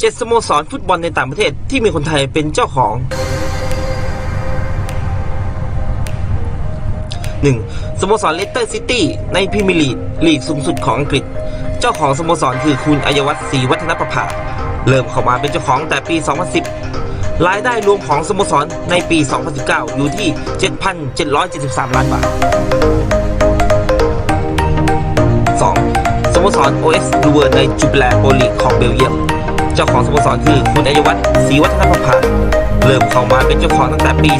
7 สโมสรฟุตบอลในต่างประเทศที่มีคนไทยเป็นเจ้าของ 1. สโมสรเลสเตอร์ซิตี้ในพรีเมียร์ลีกลีกสูงสุดของอังกฤษ เจ้าของสโมสรคือคุณอัยวัฒน์ศรีวัฒนประภา เริ่มเข้ามาเป็นเจ้าของแต่ปี 2010 รายได้รวมของสโมสรในปี 2019 อยู่ที่ 7,773 ล้านบาท 2. สโมสร OS ลูเวอร์ในจูเปแลโปลีกของเบลเยียม เจ้าของสโมสรคือคุณอัยวัฒน์ศรีวัฒนประภาเริ่มเข้ามาเป็นเจ้าของตั้งแต่ปี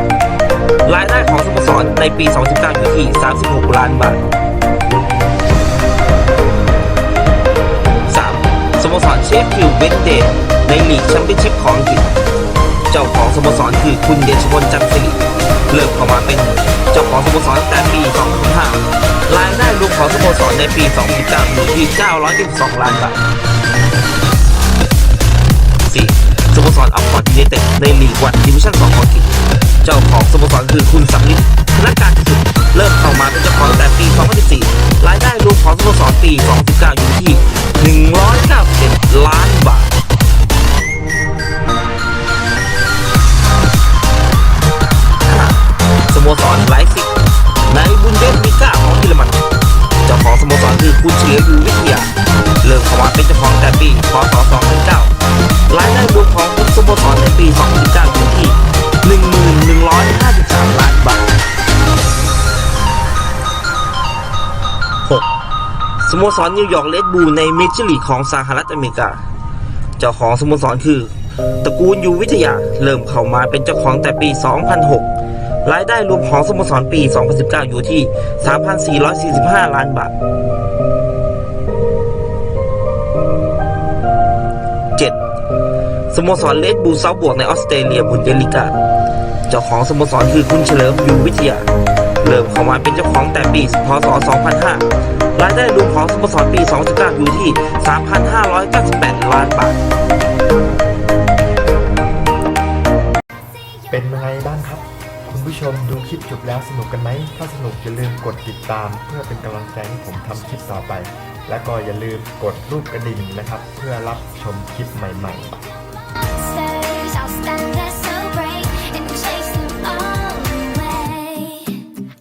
2016 รายได้ของสโมสรในปี 2019 อยู่ที่ 36 ล้านบาท 3. สโมสรเชฟฟิลด์เวนเดย์ในลีกแชมเปี้ยนชิพของอังกฤษ เจ้าของสโมสรคือคุณเดชพลจันทร์สิริเริ่มเข้ามาเป็นเจ้าของสโมสรตั้งแต่ปี 2005 รายได้รวมของสโมสรในปี 2019 อยู่ที่ 912 ล้านบาท 4. สโมสรอัลฟอร์ดยูไนเต็ดในลีกวันดิวิชั่น2ของอังกฤษเจ้าของสโมสรคือคุณสัมฤทธิ์ธนการสุดเริ่มเข้ามาเป็นเจ้าของแต่ปี 2014 รายได้รวมของสโมสรปี 2019 อยู่ที่ 191 ล้านบาทสโมสรไลฟ์ซิกในบุนเดสลิก้าของเยอรมันเจ้าของสโมสรคือคุณเฉลียวอยู่วิทยา เริ่มเข้ามาเป็นเจ้าของแต่ปี พศ 2009 สโมสรนิวยอร์กเลดบูลในเมเจอร์ลีกของสหรัฐอเมริกา เจ้าของสโมสรคือ ตระกูลยูวิทยา เริ่มเข้ามาเป็นเจ้าของแต่ปี 2006 รายได้รวมของสโมสรปี 2019 อยู่ที่ 3,445 ล้านบาท 7. สโมสรเลดบูลเซาบวกในออสเตรเลียบุนเดลิกา เจ้าของสโมสรคือคุณเฉลิมยูวิทยา เริ่มเข้ามาเป็นเจ้าของแต่ปี พศ 2005ายได้รวมของสโมสรปี 2019 อยู่ที่ 3,598 ล้านบาท เป็นยังไงบ้างครับ คุณผู้ชมดูคลิปจบแล้วสนุกกันไหม ถ้าสนุกอย่าลืมกดติดตาม เพื่อเป็นกำลังใจให้ผมทำคลิปต่อไป และก็อย่าลืมกดรูปกระดิ่งนะครับ เพื่อรับชมคลิปใหม่ ๆ